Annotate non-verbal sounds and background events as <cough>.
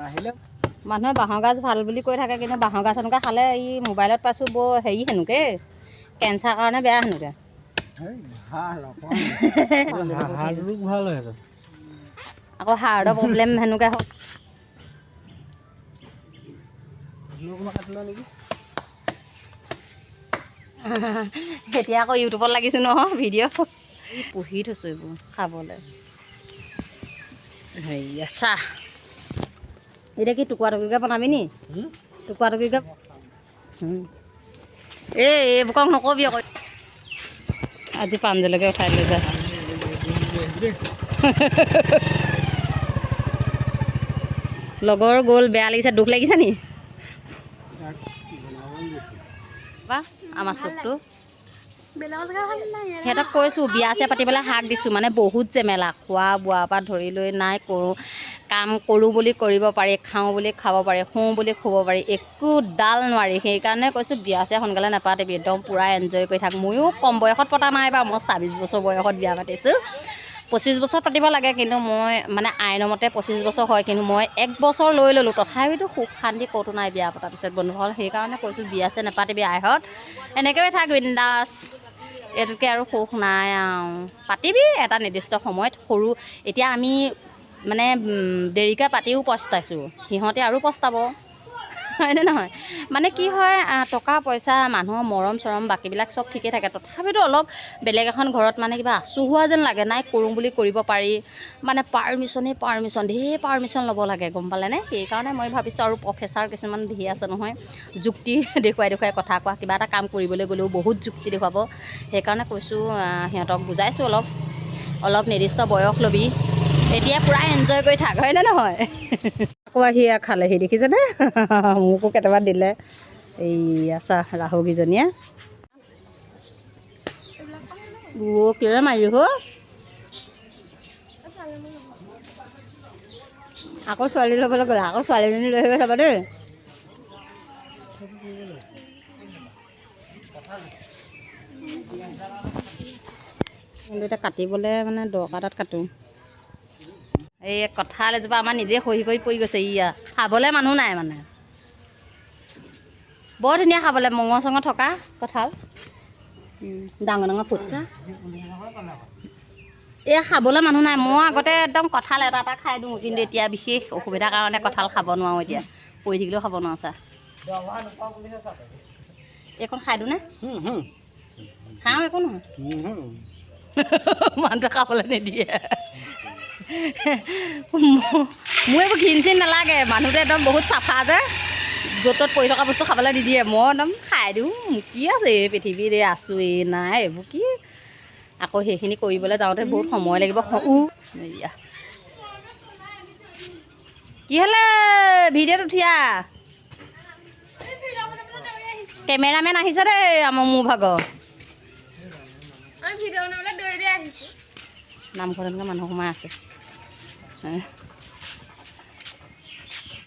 নাহিলে? মানুহে বাঁহৰ গাজ ভাল বুলি কৈ থাকে কিন্তু বাঁহৰ গাজ এনেকুৱা খালে ই মোবাইলত পাইছোঁ বৰ হেৰি হেনোকে কেঞ্চাৰ কাৰণে বেয়া হেনোকে। আকৌ হাৰ্টৰ প্ৰব্লেম হেনোকে হওক এতিয়া আকৌ ইউটিউবত লাগিছোঁ নহয় ভিডিঅ' ই পুহি থৈছোঁ এইবোৰ খাবলৈ। হেৰিয়া চাহ এতিয়া কি টুকুৰা টুকুৰিকৈ বনাবি নি? টুকুৰা টুকুৰিকৈ এই এইবোৰক নকবি আকৌ। আজি পাঞ্জলৈকে উঠাই লৈ যা। লগৰ গ'ল বেয়া লাগিছে দুখ লাগিছে নি? বা আমাৰ চুপটো সিহঁতক কৈছোঁ বিয়া চিয়া পাতিবলৈ শাক দিছোঁ মানে বহুত জেমেলা খোৱা বোৱাৰ পৰা ধৰি লৈ নাই কৰোঁ কাম কৰোঁ বুলি কৰিব পাৰি খাওঁ বুলি খাব পাৰি শুওঁ বুলি শুব পাৰি একো ডাল নোৱাৰি সেইকাৰণে কৈছোঁ বিয়া চিয়া সোনকালে নাপাতিবি একদম পূৰা এনজয় কৰি থাক ময়ো কম বয়সত পতা নাই বাৰু মই ছাব্বিছ বছৰ বয়সত বিয়া পাতিছোঁ পঁচিছ বছৰ পাতিব লাগে কিন্তু মই মানে আইনৰ মতে পঁচিছ বছৰ হয় কিন্তু মই এক বছৰ লৈ ল'লোঁ তথাপিতো সুখ শান্তি ক'তো নাই বিয়া পতাৰ পিছত বন্ধুসকল সেইকাৰণে কৈছোঁ বিয়া চিয়া নাপাতিবি আইহঁত এনেকৈয়ে থাক বিন্দাছ। এইটোতকৈ আৰু সুখ নাই আৰু পাতিবি এটা নিৰ্দিষ্ট সময়ত সৰু। এতিয়া আমি মানে দেৰিকৈ পাতিও পস্তাইছোঁ। সিহঁতে আৰু পস্তাব। হয়নে নহয়? মানে কি হয় টকা পইচা মানুহৰ মৰম চৰম বাকীবিলাক চব ঠিকেই থাকে। তথাপিতো অলপ বেলেগ এখন ঘৰত মানে কিবা আচুহোৱা যেন লাগে নাই কৰোঁ বুলি কৰিব পাৰি। মানে পাৰ্মিশ্যনেই পাৰ্মিশ্যন ধেৰ পাৰ্মিশ্যন ল'ব লাগে গম পালেনে সেইকাৰণে মই ভাবিছোঁ আৰু প্ৰফেচাৰ কিছুমান ধেৰ আছে নহয় যুক্তি <laughs> দেখুৱাই দেখুৱাই কথা কোৱা কিবা এটা কাম কৰিবলৈ গ'লেও বহুত যুক্তি দেখুৱাব। সেইকাৰণে কৈছোঁ সিহঁতক বুজাইছোঁ অলপ। অলপ নিৰ্দিষ্ট বয়স ল'বি। এতিয়া পূৰা এনজয় কৰি থাক হয়নে নহয়? আকৌ আহি খালেহি দেখিছেনে? মোকো কেইটামান দিলে। এই আছা ৰাহুকেইজনীয়ে অ' কিয় মাৰি হ। আকৌ ছোৱালী ল'বলৈ গ'লে আকৌ ছোৱালীজনী লৈ আহিব চাবা দেই কিন্তু এতিয়া কাটিবলৈ মানে দৰকাৰ তাত কাটোঁ। এই কঁঠাল এজোপা আমাৰ নিজে সহি সহি পৰি গৈছে ইয়া। খাবলৈ মানুহ নাই মানে। বৰ ধুনীয়া খাবলৈ মঙহ চঙহ থকা কঁঠাল। ডাঙৰ ডাঙৰ ফুটছা। এয়া খাবলৈ মানুহ নাই। মই আগতে একদম কঁঠাল এটা এটা খাই দিওঁ কিন্তু এতিয়া বিশেষ অসুবিধাৰ কাৰণে কঁঠাল খাব নোৱাৰোঁ এতিয়া। পৰি থাকিলেও খাব নোৱাৰোঁ চা এইকণ খাই দিওঁ নে? খাওঁ একো নহয়। <laughs> মানুহটোৱে খাবলৈ নিদিয়ে। মোৰ এইবোৰ ঘিন চিন নালাগে মানুহটোৱে একদম বহুত চাফা যে। য'ত ত'ত পৰি থকা বস্তু খাবলৈ নিদিয়ে মই একদম খাই দিওঁ। কি আছে এই পৃথিৱীত এই আছোঁ এই নাই এইবোৰ কি? আকৌ সেইখিনি কৰিবলৈ যাওঁতে বহুত সময় লাগিব এয়া কি হ'লে? ভিডিঅ'ত উঠিয়া। কেমেৰামেন আহিছে দেই আমাৰ মোৰ ভাগৰ। নামঘৰত এনেকৈ মানুহ সোমাই আছে।